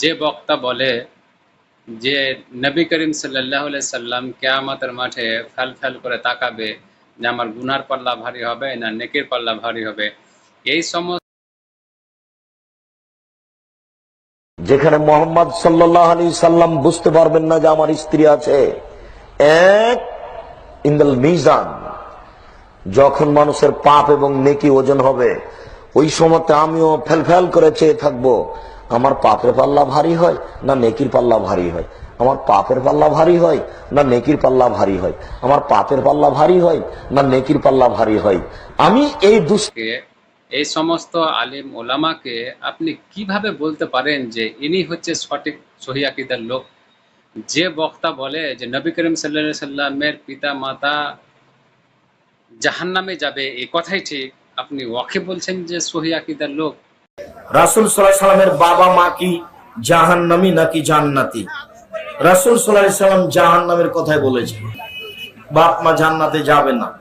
যে বক্তা বলে যে নবী করিম সাল্লাহ সাল্লাম কেয়ামতের মাঠে ফেল ফেল করে তাকাবে যে আমার গুনার পাল্লা ভারী হবে, না নেকির পাল্লা ভারী হবে। এই সমস্ত যেখানে মোহাম্মদ সাল্লাহ আলী সাল্লাম বুঝতে পারবেন না যে আমার স্ত্রী আছে, এক ইন্দাল মিজান, যখন মানুষের পাপ এবং নেকি ওজন হবে, ওই সময়তে আমিও ফেল ফেল করে চেয়ে থাকব। আমার পাপের পাল্লা ভারী হয়, না নেকির পাল্লা ভারী হয়? আমার পাপের পাল্লা ভারী হয়, না নেকির পাল্লা ভারী হয়? আমার পাপের পাল্লা ভারী হয়, না নেকির পাল্লা ভারী হয়? আমি এই দুষ কে, এই সমস্ত আলিম ওলামাকে আপনি কীভাবে বলতে পারেন যে ইনি হচ্ছে সঠিক সহিয়াকিদার লোক? যে বক্তা বলে যে নবী করিম সাল্লা সাল্লামের পিতা মাতা জাহান্নামে যাবে এই কথাই ঠিক। আপনি ওয়াকে বলছেন যে সহিয়াকিদার লোক? রাসুল সাল্লাহ সাল্লামের বাবা মা কি জাহান্নামী নাকি জান্নাতি? রাসুল সাল্লাহ সাল্লাম জাহান্নামের কথাই বলেছেন। বাপ মা জান্নাতে যাবে না।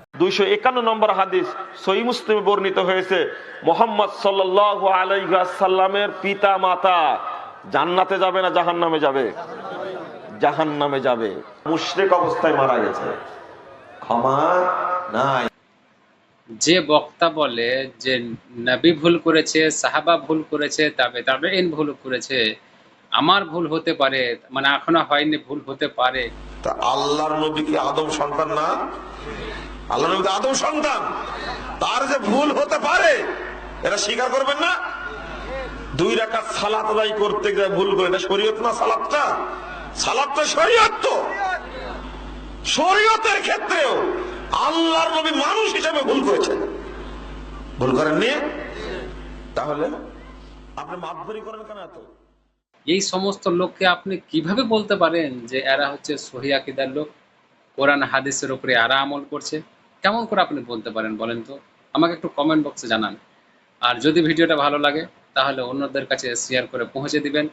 বর্ণিত হয়েছে, মোহাম্মদ পিতা মাতা জান্নাতে যাবে না যাবে? যাবে। মুশরেক অবস্থায় মারা গেছে। ক্ষমা নাই। যে বক্তা বলে যে নবী ভুল করেছে, সাহাবা ভুল করেছে, তবে তবে ইন ভুল করেছে, আমার ভুল হতে পারে মানে এখনও হয়নি, ভুল হতে পারে। তা আল্লাহর নবী কি আদম সন্তান না? আল্লাহ নবী আদম সন্তান? তার যে ভুল হতে পারে, এটা স্বীকার করবেন না? দুই রাকাত সালাত আদায় করতে গিয়ে ভুল করে, এটা শরীয়ত না সালাতটা? সালাত তো শরীয়ত তো। শরীয়তের ক্ষেত্রেও আল্লাহর নবী মানুষ হিসেবে ভুল করেছেন। ভুল করেননি তাহলে আপনি মাতবরি করেন কেন এত? এই সমস্ত লোককে আপনি কীভাবে বলতে পারেন যে এরা হচ্ছে সহিয়াকিদার লোক? কোরআন, হাদিসের উপরে এরা আমল করছে। কেমন করে আপনি বলতে পারেন বলেন তো? আমাকে একটু কমেন্ট বক্সে জানান। আর যদি ভিডিওটা ভালো লাগে, তাহলে অন্যদের কাছে শেয়ার করে পৌঁছে দিবেন।